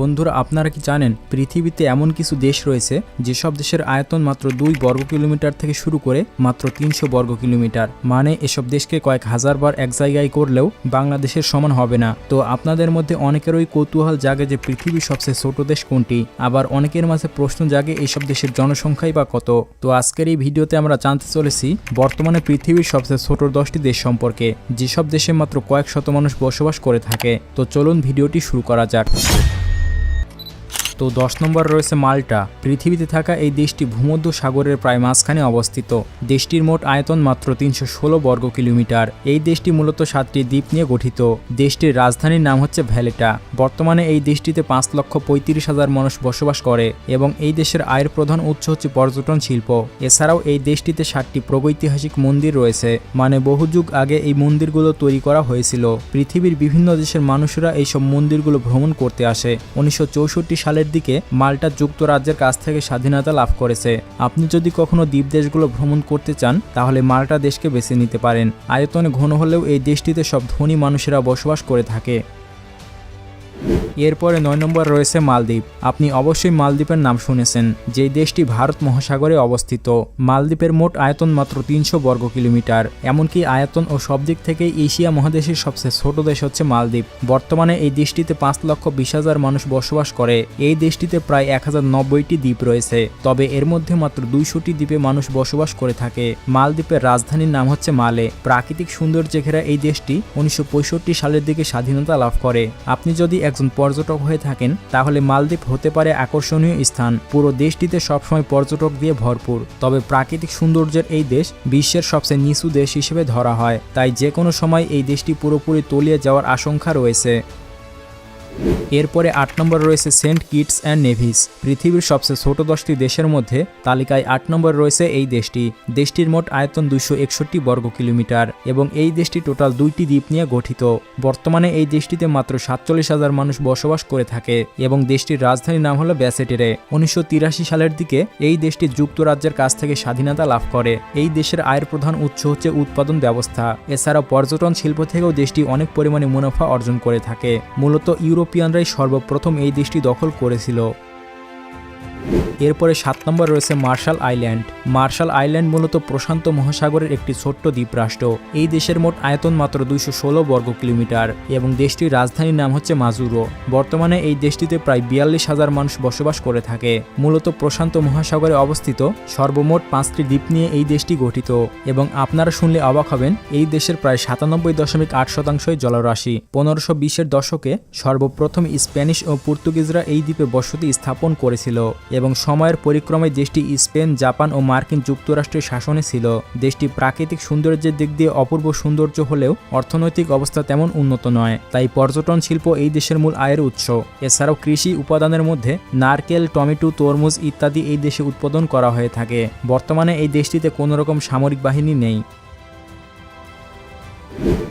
বন্ধুরা, আপনারা কি জানেন পৃথিবীতে এমন কিছু দেশ রয়েছে যেসব দেশের আয়তন মাত্র দুই বর্গ কিলোমিটার থেকে শুরু করে মাত্র তিনশো বর্গ কিলোমিটার? মানে এসব দেশকে কয়েক হাজার বার এক জায়গায় করলেও বাংলাদেশের সমান হবে না। তো আপনাদের মধ্যে অনেকেরই কৌতূহল জাগে যে পৃথিবীর সবচেয়ে ছোট দেশ কোনটি। আবার অনেকের মাঝে প্রশ্ন জাগে এইসব দেশের জনসংখ্যাই বা কত। তো আজকের এই ভিডিওতে আমরা জানতে চলেছি বর্তমানে পৃথিবীর সবচেয়ে ছোট দশটি দেশ সম্পর্কে, যেসব দেশে মাত্র কয়েক শত মানুষ বসবাস করে থাকে। তো চলুন ভিডিওটি শুরু করা যাক। তো দশ নম্বর রয়েছে মাল্টা। পৃথিবীতে থাকা এই দেশটি ভূমধ্য সাগরের প্রায় মাঝখানে অবস্থিত। দেশটির মোট আয়তন মাত্র তিনশো ষোলো বর্গ কিলোমিটার। এই দেশটি মূলত সাতটি দ্বীপ নিয়ে গঠিত। দেশটির রাজধানীর নাম হচ্ছে ভ্যালেটা। বর্তমানে এই দেশটিতে পাঁচ লক্ষ পঁয়ত্রিশ হাজার মানুষ বসবাস করে এবং এই দেশের আয়ের প্রধান উৎস হচ্ছে পর্যটন শিল্প। এছাড়াও এই দেশটিতে সাতটি প্রগৈতিহাসিক মন্দির রয়েছে মানে বহু যুগ আগে এই মন্দিরগুলো তৈরি করা হয়েছিল। পৃথিবীর বিভিন্ন দেশের মানুষেরা এইসব মন্দিরগুলো ভ্রমণ করতে আসে। উনিশশো চৌষট্টি সালের দিকে মাল্টা যুক্তরাজ্যের কাছ থেকে স্বাধীনতা লাভ করেছে। আপনি যদি কখনো দ্বীপ দেশগুলো ভ্রমণ করতে চান, তাহলে মাল্টা দেশকে বেছে নিতে পারেন। আয়তনে ঘন হলেও এই দেশটিতে সব ধনী মানুষেরা বসবাস করে থাকে। এরপরে নয় নম্বর রয়েছে মালদ্বীপ। আপনি অবশ্যই মালদ্বীপের নাম শুনেছেন, যেই দেশটি ভারত মহাসাগরে অবস্থিত। মালদ্বীপের মোট আয়তন মাত্র তিনশো বর্গ কিলোমিটার, এমনকি আয়তন ও সব দিক থেকে এশিয়া মহাদেশের সবচেয়ে ছোট দেশ হচ্ছে মালদ্বীপ। বর্তমানে এই দেশটিতে পাঁচ লক্ষ বিশ হাজার মানুষ বসবাস করে, এই দেশটিতে প্রায় এক হাজার নব্বইটি দ্বীপ রয়েছে। তবে এর মধ্যে মাত্র দুইশোটি দ্বীপে মানুষ বসবাস করে থাকে। মালদ্বীপের রাজধানীর নাম হচ্ছে মালে। প্রাকৃতিক সৌন্দর্যে ঘেরা এই দেশটি উনিশশো পঁয়ষট্টি সালের দিকে স্বাধীনতা লাভ করে। আপনি যদি একজন পর্যটক হয়ে থাকেন, তাহলে মালদ্বীপ হতে পারে আকর্ষণীয় স্থান। পুরো দেশটিতে সবসময় পর্যটক দিয়ে ভরপুর। তবে প্রাকৃতিক সৌন্দর্যের এই দেশ বিশ্বের সবচেয়ে নিচু দেশ হিসেবে ধরা হয়। তাই যে কোনো সময় এই দেশটি পুরোপুরি তলিয়ে যাওয়ার আশঙ্কা রয়েছে। এরপরে আট নম্বর রয়েছে সেন্ট কিটস অ্যান্ড নেভিস। পৃথিবীর সবচেয়ে ছোট দশটি দেশের মধ্যে তালিকায় আট নম্বর রয়েছে এই দেশটি। দেশটির মোট আয়তন দুইশো একষট্টি বর্গ কিলোমিটার এবং এই দেশটি টোটাল দুইটি দ্বীপ নিয়ে গঠিত। বর্তমানে এই দেশটিতে মাত্র সাতচল্লিশ হাজার মানুষ বসবাস করে থাকে এবং দেশটির রাজধানীর নাম হলো ব্যাসেটেরে। উনিশশো তিরাশি সালের দিকে এই দেশটি যুক্তরাজ্যের কাছ থেকে স্বাধীনতা লাভ করে। এই দেশের আয়ের প্রধান উৎস হচ্ছে উৎপাদন ব্যবস্থা। এছাড়া পর্যটন শিল্প থেকেও দেশটি অনেক পরিমাণে মুনাফা অর্জন করে থাকে। মূলত ইউরোপিয়ানরাই সর্বপ্রথম এই দেশটি দখল করেছিল। এরপরে সাত নম্বর রয়েছে মার্শাল আইল্যান্ড। মার্শাল আইল্যান্ড মূলত প্রশান্ত মহাসাগরের একটি ছোট্ট দ্বীপরাষ্ট্র। এই দেশের মোট আয়তন মাত্র দুইশো ষোলো বর্গ কিলোমিটার এবং দেশটির রাজধানীর নাম হচ্ছে মাজুরো। বর্তমানে এই দেশটিতে প্রায় বিয়াল্লিশ হাজার মানুষ বসবাস করে থাকে। মূলত প্রশান্ত মহাসাগরে অবস্থিত সর্বমোট পাঁচটি দ্বীপ নিয়ে এই দেশটি গঠিত এবং আপনারা শুনলে অবাক হবেন, এই দেশের প্রায় সাতানব্বই দশমিক আট শতাংশই জলরাশি। পনেরোশো বিশের দশকে সর্বপ্রথম স্প্যানিশ ও পর্তুগিজরা এই দ্বীপে বসতি স্থাপন করেছিল এবং সময়ের পরিক্রমায় দেশটি স্পেন, জাপান ও মার্কিন যুক্তরাষ্ট্রের শাসনে ছিল। দেশটি প্রাকৃতিক সৌন্দর্যের দিক দিয়ে অপূর্ব সৌন্দর্য হলেও অর্থনৈতিক অবস্থা তেমন উন্নত নয়। তাই পর্যটন শিল্প এই দেশের মূল আয়ের উৎস। এছাড়াও কৃষি উপাদানের মধ্যে নারকেল, টমেটো, তরমুজ ইত্যাদি এই দেশে উৎপাদন করা হয়ে থাকে। বর্তমানে এই দেশটিতে কোনো রকম সামরিক বাহিনী নেই।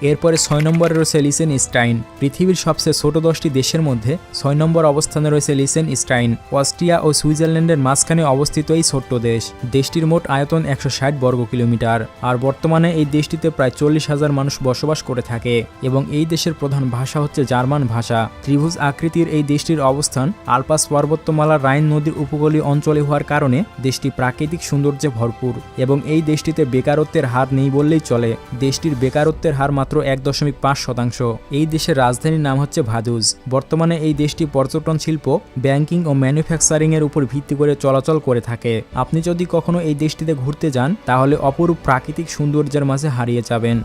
এরপরে ছয় নম্বরে রয়েছে লিসেন স্টাইন। পৃথিবীর সবচেয়ে ছোট দশটি দেশের মধ্যে ছয় নম্বর অবস্থানে রয়েছে লিসেন স্টাইন। অস্ট্রিয়া ও সুইজারল্যান্ডের মাঝখানে অবস্থিত এই ছোট্ট দেশ। দেশটির মোট আয়তন একশো ষাট বর্গ কিলোমিটার। আর বর্তমানে এই দেশটিতে প্রায় চল্লিশ হাজার মানুষ বসবাস করে থাকে এবং এই দেশের প্রধান ভাষা হচ্ছে জার্মান ভাষা। ত্রিভুজ আকৃতির এই দেশটির অবস্থান আলপাস পর্বতমালার রাইন নদীর উপকূলীয় অঞ্চলে হওয়ার কারণে দেশটি প্রাকৃতিক সৌন্দর্যে ভরপুর এবং এই দেশটিতে বেকারত্বের হার নেই বললেই চলে। দেশটির বেকারত্বের হার মাত্র এক দশমিক পাঁচ শতাংশ। এই দেশের রাজধানীর নাম হচ্ছে ভাদুজ। বর্তমানে এই দেশটি পর্যটন শিল্প, ব্যাংকিং ও ম্যানুফ্যাকচারিং এর উপর ভিত্তি করে চলাচল করে থাকে। আপনি যদি কখনো এই দেশটিতে ঘুরতে যান, তাহলে অপরূপ প্রাকৃতিক সৌন্দর্যের মাঝে হারিয়ে যাবেন।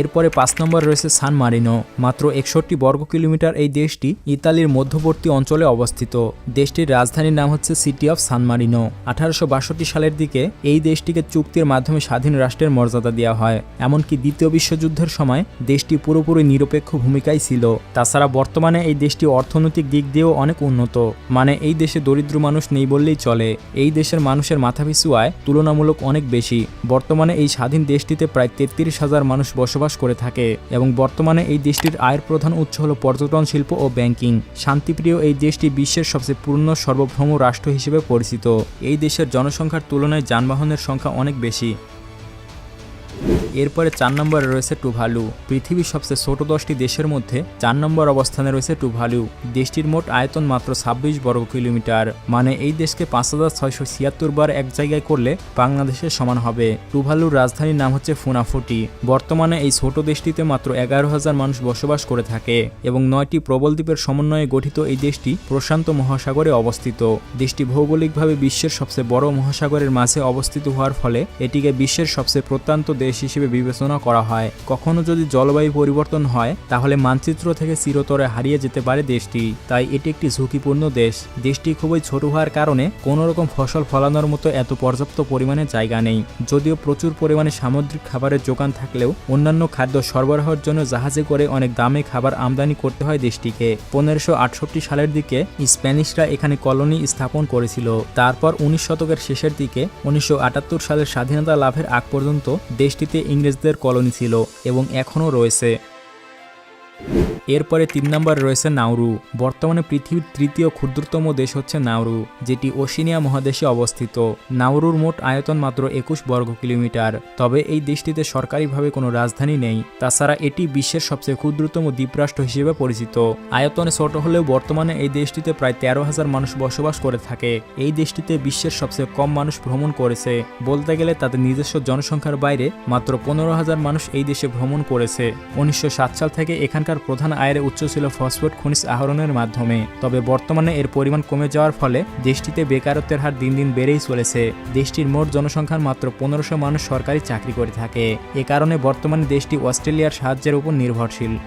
এরপরে পাঁচ নম্বর রয়েছে সান মারিনো। মাত্র একষট্টি বর্গ কিলোমিটার এই দেশটি ইতালির মধ্যবর্তী অঞ্চলে অবস্থিত। দেশটির রাজধানীর নাম হচ্ছে সিটি অফ সান মারিনো। আঠারোশো বাষট্টি সালের দিকে এই দেশটিকে চুক্তির মাধ্যমে স্বাধীন রাষ্ট্রের মর্যাদা দেওয়া হয়। এমনকি দ্বিতীয় বিশ্বযুদ্ধের সময় দেশটি পুরোপুরি নিরপেক্ষ ভূমিকায় ছিল। তাছাড়া বর্তমানে এই দেশটি অর্থনৈতিক দিক দিয়েও অনেক উন্নত। মানে এই দেশে দরিদ্র মানুষ নেই বললেই চলে। এই দেশের মানুষের মাথাপিছু আয় তুলনামূলক অনেক বেশি। বর্তমানে এই স্বাধীন দেশটিতে প্রায় তেত্রিশ হাজার মানুষ বসবাস বসবাস করে থাকে এবং বর্তমানে এই দেশটির আয়ের প্রধান উৎস হল পর্যটন শিল্প ও ব্যাংকিং। শান্তিপ্রিয় এই দেশটি বিশ্বের সবচেয়ে পূর্ণ সর্বভৌম রাষ্ট্র হিসেবে পরিচিত। এই দেশের জনসংখ্যার তুলনায় যানবাহনের সংখ্যা অনেক বেশি। এরপরে চার নম্বরে রয়েছে টুভালু। পৃথিবীর সবচেয়ে ছোট দশটি দেশের মধ্যে চার নম্বর অবস্থানে রয়েছে টুভালু। দেশটির মোট আয়তন মাত্র ছাব্বিশ বর্গ কিলোমিটার। মানে এই দেশকে পাঁচ হাজার ছয়শো ছিয়াত্তর বার এক জায়গায় করলে বাংলাদেশের সমান হবে। টুভালুর রাজধানীর নাম হচ্ছে ফুনাফুটি। বর্তমানে এই ছোট দেশটিতে মাত্র এগারো হাজার মানুষ বসবাস করে থাকে এবং নয়টি প্রবল দ্বীপের সমন্বয়ে গঠিত এই দেশটি প্রশান্ত মহাসাগরে অবস্থিত। দেশটি ভৌগোলিকভাবে বিশ্বের সবচেয়ে বড় মহাসাগরের মাঝে অবস্থিত হওয়ার ফলে এটিকে বিশ্বের সবচেয়ে প্রত্যন্ত দেশ হিসেবে বিবেচনা করা হয়। কখনো যদি জলবায়ু পরিবর্তন হয়, তাহলে মানচিত্র থেকে চিরতরে হারিয়ে যেতে পারে দেশটি। তাই এটি একটি ঝুঁকিপূর্ণ দেশ। দেশটি খুবই ছোট হওয়ার কারণে কোনো রকম ফসল ফলানোর মতো এত পর্যাপ্ত পরিমাণে জায়গা নেই। যদিও প্রচুর পরিমাণে সামুদ্রিক খাবারের যোগান থাকলেও অন্যান্য খাদ্য সরবরাহের জন্য জাহাজে করে অনেক দামে খাবার আমদানি করতে হয় দেশটিকে। পনেরোশো সালের দিকে স্প্যানিশরা এখানে কলোনি স্থাপন করেছিল। তারপর উনিশ শতকের শেষের দিকে উনিশশো আটাত্তর সালের স্বাধীনতা লাভের আগ পর্যন্ত দেশটিতে ইংরেজদের কলোনি ছিল এবং এখনও রয়েছে। এরপরে তিন নম্বরে রয়েছে নাউরু বর্তমানে পৃথিবীর তৃতীয় ক্ষুদ্রতম দেশ হচ্ছে নাউরু যেটি ওশিনিয়া মহাদেশে অবস্থিত। নাউরুর মোট আয়তন মাত্র একুশ বর্গ কিলোমিটার। তবে এই দেশটিতে সরকারিভাবে কোনো রাজধানী নেই। তাছাড়া এটি বিশ্বের সবচেয়ে ক্ষুদ্রতম দ্বীপরাষ্ট্র হিসেবে পরিচিত। আয়তনে ছোট হলেও বর্তমানে এই দেশটিতে প্রায় তেরো হাজার মানুষ বসবাস করে থাকে। এই দেশটিতে বিশ্বের সবচেয়ে কম মানুষ ভ্রমণ করেছে। বলতে গেলে তাদের নিজস্ব জনসংখ্যার বাইরে মাত্র পনেরো হাজার মানুষ এই দেশে ভ্রমণ করেছে। উনিশশো সাত সাল থেকে এখানকার প্রধান আয়ের উৎস ছিল ফসফেট খনিজ আহরণের মাধ্যমে। তবে বর্তমানে এর পরিমাণ কমে যাওয়ার ফলে দেশটিতে বেকারত্বের হার দিন দিন বেড়েই চলেছে। দেশটির মোট জনসংখ্যার মাত্র পনেরোশো মানুষ সরকারি চাকরি করে থাকে। এ কারণে বর্তমানে দেশটি অস্ট্রেলিয়ার সাহায্যের উপর নির্ভরশীল।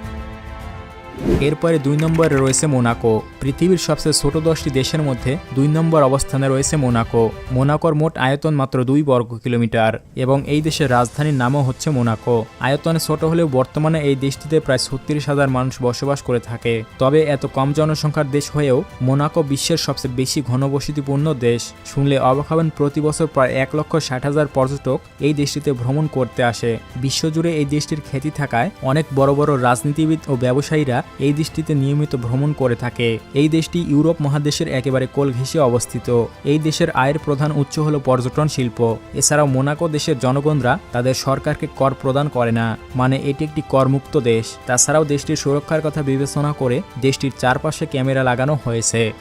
এরপরে দুই নম্বরে রয়েছে মোনাকো। পৃথিবীর সবচেয়ে ছোট দশটি দেশের মধ্যে দুই নম্বর অবস্থানে রয়েছে মোনাকো। মোনাকোর মোট আয়তন মাত্র দুই বর্গ কিলোমিটার, এবং এই দেশের রাজধানীর নামও হচ্ছে মোনাকো। আয়তনে ছোট হলেও বর্তমানে এই দেশটিতে প্রায় ছত্রিশ হাজার মানুষ বসবাস করে থাকে। তবে এত কম জনসংখ্যার দেশ হয়েও মোনাকো বিশ্বের সবচেয়ে বেশি ঘনবসতিপূর্ণ দেশ। শুনলে অবাক হবেন, প্রতি বছর প্রায় এক লক্ষ ষাট হাজার পর্যটক এই দেশটিতে ভ্রমণ করতে আসে। বিশ্বজুড়ে এই দেশটির খ্যাতি থাকায় অনেক বড় বড় রাজনীতিবিদ ও ব্যবসায়ীরা এই দেশটিতে নিয়মিত ভ্রমণ করে থাকে। এই দেশটি ইউরোপ মহাদেশের একেবারে কোল ঘেঁষে অবস্থিত। এই দেশের আয়ের প্রধান উৎস হল পর্যটন শিল্প। এছাড়াও মোনাকো দেশের জনগণরা তাদের সরকারকে কর প্রদান করে না মানে এটি একটি করমুক্ত দেশ। তাছাড়াও দেশটির সুরক্ষার কথা বিবেচনা করে দেশটির চারপাশে ক্যামেরা লাগানো হয়েছে।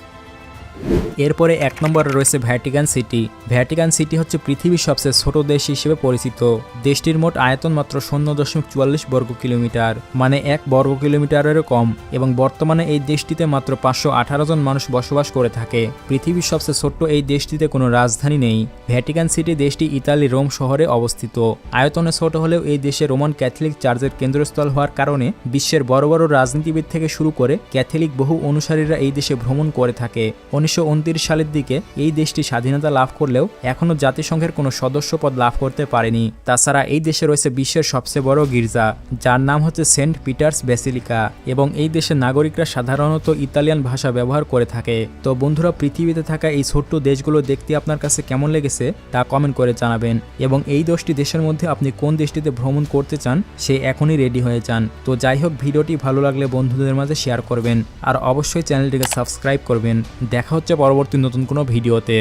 এরপরে এক নম্বরে রয়েছে ভ্যাটিকান সিটি। ভ্যাটিকান সিটি হচ্ছে পৃথিবীর সবচেয়ে ছোট দেশ হিসেবে পরিচিত। দেশটির মোট আয়তন মাত্র শূন্য দশমিক চুয়াল্লিশ বর্গ কিলোমিটার মানে এক বর্গ কিলোমিটারেরও কম, এবং বর্তমানে এই দেশটিতে মাত্র পাঁচশো আঠারো জন মানুষ বসবাস করে থাকে। পৃথিবীর সবচেয়ে ছোট্ট এই দেশটিতে কোনো রাজধানী নেই। ভ্যাটিকান সিটি দেশটি ইতালি রোম শহরে অবস্থিত। আয়তনে ছোট হলেও এই দেশে রোমান ক্যাথলিক চার্চের কেন্দ্রস্থল হওয়ার কারণে বিশ্বের বড় বড় রাজনীতিবিদ থেকে শুরু করে ক্যাথলিক বহু অনুসারীরা এই দেশে ভ্রমণ করে থাকে। উনিশশো সালের দিকে এই দেশটি স্বাধীনতা লাভ করলেও এখনও জাতিসংঘের কোনো সদস্যপদ লাভ করতে পারেনি। তাছাড়া এই দেশে রয়েছে বিশ্বের সবচেয়ে বড় গির্জা, যার নাম হচ্ছে সেন্ট পিটার্স বেসিলিকা এবং এই দেশের নাগরিকরা সাধারণত ইতালিয়ান ভাষা ব্যবহার করে থাকে। তো বন্ধুরা, পৃথিবীতে থাকা এই ছোট্ট দেশগুলো দেখতে আপনার কাছে কেমন লেগেছে তা কমেন্ট করে জানাবেন এবং এই দশটি দেশের মধ্যে আপনি কোন দেশটিতে ভ্রমণ করতে চান সে এখনই রেডি হয়ে যান। তো যাই হোক, ভিডিওটি ভালো লাগলে বন্ধুদের মাঝে শেয়ার করবেন আর অবশ্যই চ্যানেলটিকে সাবস্ক্রাইব করবেন। দেখা হচ্ছে পরবর্তী নতুন কোনো ভিডিওতে